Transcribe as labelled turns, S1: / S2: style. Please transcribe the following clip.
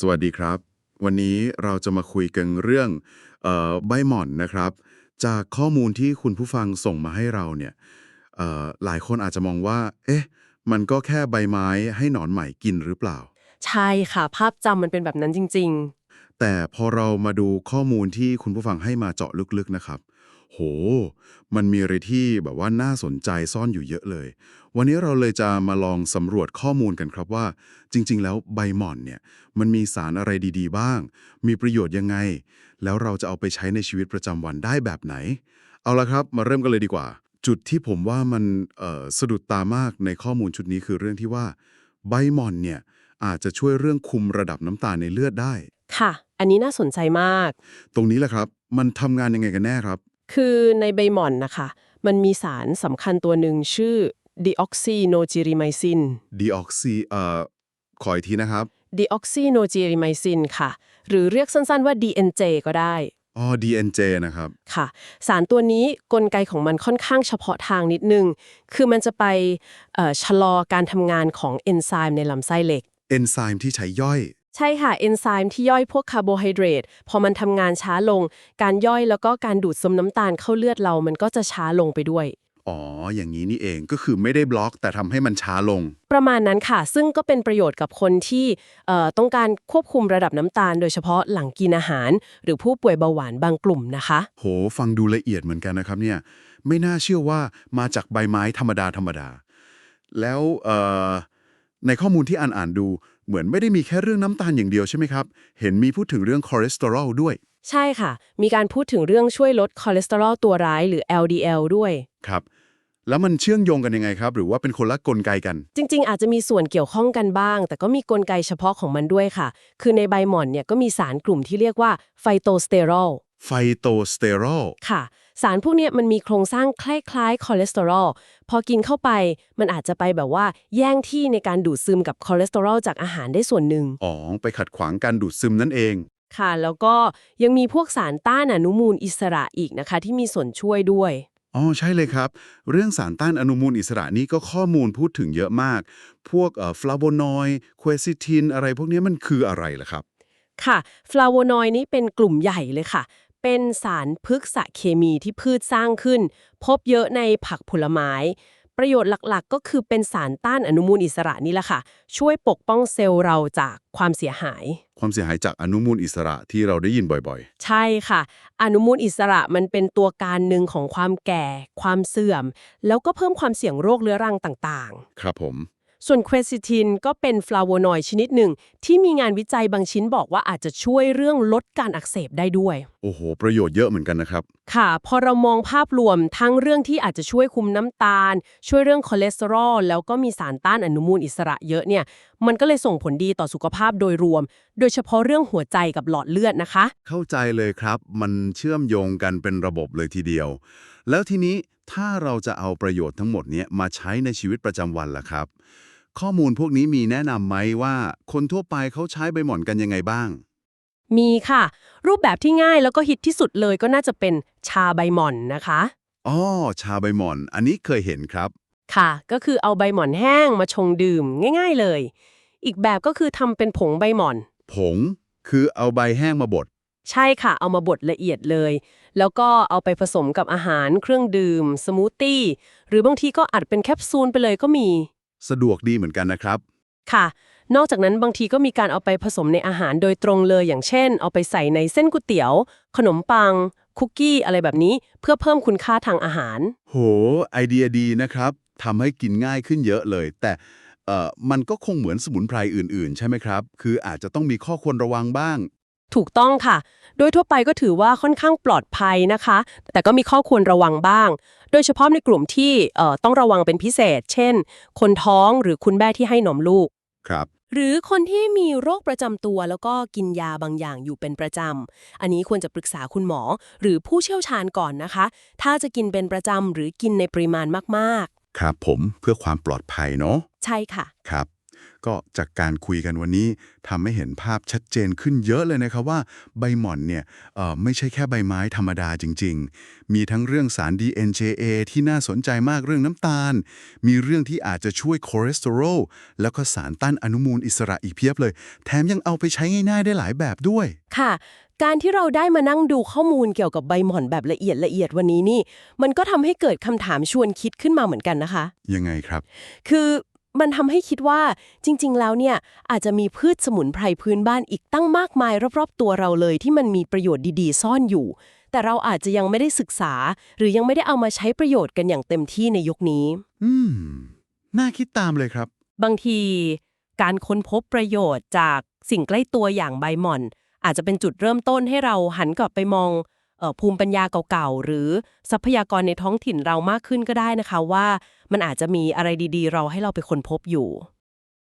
S1: สวัสดีครับ วันนี้เราจะมาคุยกันเรื่องเอ่อใบหม่อนนะครับ จากข้อมูลที่คุณผู้ฟังส่งมาให้เราเนี่ยเอ่อหลายคนอาจจะมองว่า เอ๊ะ มันก็แค่ใบไม้ให้หนอนใหม่กินหรือเปล่า
S2: ใช่ค่ะ ภาพจำมันเป็นแบบนั้นจริง
S1: แต่พอเรามาดูข้อมูลที่คุณผู้ฟังให้มาเจาะลึกๆนะครับ โห มันมีอะไรที่แบบว่าน่าสนใจซ่อนอยู่เยอะเลย วันนี้เราเลยจะมาลองสำรวจข้อมูลกันครับว่า จริง ๆ แล้วใบหม่อนเนี่ย มันมีสารอะไรดีๆ บ้าง มีประโยชน์ยังไง แล้วเราจะเอาไปใช้ในชีวิตประจำวันได้แบบไหน เอาละครับมาเริ่มกันเลยดีกว่า จุดที่ผมว่ามันเอ่อสะดุดตามากในข้อมูลชุดนี้คือเรื่องที่ว่า ใบหม่อนเนี่ยอาจจะช่วยเรื่องคุมระดับน้ำตาลในเลือดได้
S2: ๆค่ะ อันนี้น่าสนใจมาก
S1: ตรงนี้แหละครับ มันทำงานยังไงกันแน่ครับ
S2: คือในใบหม่อนนะคะ มันมีสารสำคัญตัวหนึ่งชื่อ deoxynogerimycin
S1: ดีออกซีเอ่อขออีกทีนะครับ
S2: deoxynogerimycin ค่ะ หรือเรียกสั้นๆว่า DNJ ก็ได้
S1: อ๋อ DNJ นะครับ
S2: ค่ะ สารตัวนี้กลไกของมันค่อนข้างเฉพาะทางนิดนึง คือมันจะไปเอ่อชะลอการทำงานของเอนไซม์ในลำไส้เหล็ก
S1: เอนไซม์ที่ใช้ย่อย
S2: ใช่ค่ะเอนไซม์ที่ย่อยพวกคาร์โบไฮเดรตพอมันทำงานช้าลง การย่อยแล้วก็การดูดซึมน้ำตาลเข้าเลือดเรามันก็จะช้าลงไปด้วย
S1: อ๋อ อย่างนี้นี่เองก็คือไม่ได้บล็อก แต่ทำให้มันช้าลง
S2: ประมาณนั้นค่ะ ซึ่งก็เป็นประโยชน์กับคนที่เอ่อต้องการควบคุมระดับน้ำตาล โดยเฉพาะหลังกินอาหาร หรือผู้ป่วยเบาหวานบางกลุ่มนะคะ
S1: โห ฟังดูละเอียดเหมือนกันนะครับเนี่ย ไม่น่าเชื่อว่ามาจากใบไม้ธรรมดาธรรมดา แล้วเอ่อในข้อมูลที่อ่านอ่านๆดู เหมือนไม่ได้มีแค่เรื่องน้ำตาลอย่างเดียวใช่ไหมครับ เห็นมีพูดถึงเรื่องคอเลสเตอรอลด้วย
S2: ใช่ค่ะ มีการพูดถึงเรื่องช่วยลดคอเลสเตอรอลตัวร้ายหรือ LDL ด้วย
S1: ครับ แล้วมันเชื่อมโยงกันยังไงครับ หรือว่าเป็นคนละกลไกกัน
S2: จริง ๆ อาจจะมีส่วนเกี่ยวข้องกันบ้าง แต่ก็มีกลไกเฉพาะของมันด้วยค่ะ คือในใบหม่อนเนี่ยก็มีสารกลุ่มที่เรียกว่าไฟโตสเตอรอล
S1: ไฟโตสเตอรอล
S2: ค่ะ สารพวกเนี้ยมันมีโครงสร้างคล้ายๆคอเลสเตอรอลพอกินเข้าไปมันอาจจะไปแบบว่า แย่งที่ในการดูดซึมกับคอเลสเตอรอลจากอาหารได้ส่วนหนึ่ง
S1: อ๋อไปขัดขวางการดูดซึมนั่นเอง
S2: ค่ะ แล้วก็ยังมีพวกสารต้านอนุมูลอิสระอีกนะคะ ที่มีส่วนช่วยด้วย
S1: อ๋อใช่เลยครับ เรื่องสารต้านอนุมูลอิสระนี้ก็ข้อมูลพูดถึงเยอะมาก พวกเอ่อฟลาโวนอยด์ควอซิทิน อะไรพวกนี้มันคืออะไรล่ะครับ
S2: ค่ะฟลาโวนอยด์นี้เป็นกลุ่มใหญ่เลยค่ะ เป็นสารพฤกษเคมีที่พืชสร้างขึ้น พบเยอะในผักผลไม้ ประโยชน์หลักๆ ก็คือเป็นสารต้านอนุมูลอิสระนี่แหละค่ะ ช่วยปกป้องเซลล์เราจากความเสียหาย
S1: ความเสียหายจากอนุมูลอิสระที่เราได้ยินบ่อย
S2: ใช่ค่ะ อนุมูลอิสระมันเป็นตัวการหนึ่งของความแก่ ความเสื่อม แล้วก็เพิ่มความเสี่ยงโรคเรื้อรังต่างๆ
S1: ๆครับผม
S2: ส่วนเควซิตินก็เป็นฟลาโวนอยด์ชนิดหนึ่ง ที่มีงานวิจัยบางชิ้นบอกว่าอาจจะช่วยเรื่องลดการอักเสบได้ด้วย
S1: โอ้โห ประโยชน์เยอะเหมือนกันนะครับ
S2: ค่ะ พอเรามองภาพรวมทั้งเรื่องที่อาจจะช่วยคุมน้ำตาล ช่วยเรื่องคอเลสเตอรอล แล้วก็มีสารต้านอนุมูลอิสระเยอะเนี่ย มันก็เลยส่งผลดีต่อสุขภาพโดยรวม โดยเฉพาะเรื่องหัวใจกับหลอดเลือดนะคะ
S1: เข้าใจเลยครับ มันเชื่อมโยงกันเป็นระบบเลยทีเดียว แล้วทีนี้ถ้าเราจะเอาประโยชน์ทั้งหมดเนี้ยมาใช้ในชีวิตประจำวันล่ะครับ ข้อมูลพวกนี้มีแนะนำไหมว่าคนทั่วไปเขาใช้ใบหม่อนกันยังไงบ้าง
S2: มีค่ะ รูปแบบที่ง่ายแล้วก็ฮิตที่สุดเลยก็น่าจะเป็นชาใบหม่อนนะคะ
S1: อ๋อ ชาใบหม่อน อันนี้เคยเห็นครับ
S2: ค่ะ ก็คือเอาใบหม่อนแห้งมาชงดื่มง่าย ๆเลย อีกแบบก็คือทำเป็นผงใบหม่อน
S1: ผง คือเอาใบแห้งมาบด
S2: ใช่ค่ะ เอามาบดละเอียดเลย แล้วก็เอาไปผสมกับอาหารเครื่องดื่ม สมูทตี้ หรือบางทีก็อัดเป็นแคปซูลไปเลยก็มี
S1: สะดวกดีเหมือนกันนะครับ
S2: ค่ะ นอกจากนั้นบางทีก็มีการเอาไปผสมในอาหารโดยตรงเลยอย่างเช่น เอาไปใส่ในเส้นก๋วยเตี๋ยว ขนมปัง คุกกี้อะไรแบบนี้ เพื่อเพิ่มคุณค่าทางอาหาร
S1: โห ไอเดียดีนะครับทำให้กินง่ายขึ้นเยอะเลย แต่เอ่อมันก็คงเหมือนสมุนไพรอื่นๆ ใช่ไหมครับ คืออาจจะต้องมีข้อควรระวังบ้าง
S2: ถูกต้องค่ะ โดยทั่วไปก็ถือว่าค่อนข้างปลอดภัยนะคะ แต่ก็มีข้อควรระวังบ้าง โดยเฉพาะในกลุ่มที่เอ่อต้องระวังเป็นพิเศษ เช่น คนท้องหรือคุณแม่ที่ให้นมลูก
S1: ครับ
S2: หรือคนที่มีโรคประจำตัว แล้วก็กินยาบางอย่างอยู่เป็นประจำ อันนี้ควรจะปรึกษาคุณหมอ หรือผู้เชี่ยวชาญก่อนนะคะ ถ้าจะกินเป็นประจำหรือกินในปริมาณมาก
S1: ครับผมเพื่อความปลอดภัยเนาะ
S2: ๆใช่ค่ะ
S1: ครับ ก็จากการคุยกันวันนี้ทำให้เห็นภาพชัดเจนขึ้นเยอะเลยนะครับว่าใบหม่อนเนี่ยเอ่อไม่ใช่แค่ใบไม้ธรรมดาจริง ๆ มีทั้งเรื่องสาร DNJA ที่น่าสนใจมากเรื่องน้ำตาล มีเรื่องที่อาจจะช่วยคอเลสเตอรอลแล้วก็สารต้านอนุมูลอิสระอีกเพียบเลย แถมยังเอาไปใช้ง่ายๆได้หลายแบบด้วย
S2: ค่ะ การที่เราได้มานั่งดูข้อมูลเกี่ยวกับใบหม่อนแบบละเอียดละเอียดวันนี้นี่ มันก็ทำให้เกิดคำถามชวนคิดขึ้นมาเหมือนกันนะคะ
S1: ยังไงครับ
S2: คือ มันทำให้คิดว่าจริง ๆ แล้วเนี่ยอาจจะมีพืชสมุนไพรพื้นบ้านอีกตั้งมากมาย รอบๆ ตัวเราเลยที่มันมีประโยชน์ดีๆ ซ่อนอยู่ แต่เราอาจจะยังไม่ได้ศึกษา หรือยังไม่ได้เอามาใช้ประโยชน์กันอย่างเต็มที่ในยุคนี้
S1: อืม น่าคิดตามเลยครับ
S2: บางที การค้นพบประโยชน์จากสิ่งใกล้ตัวอย่างใบหม่อน อาจจะเป็นจุดเริ่มต้นให้เราหันกลับไปมองเออภูมิปัญญาเก่าๆหรือทรัพยากรในท้องถิ่นเรามากขึ้นก็ได้นะคะว่า มันอาจจะมีอะไรดีๆ เราให้เราไปค้นพบอยู่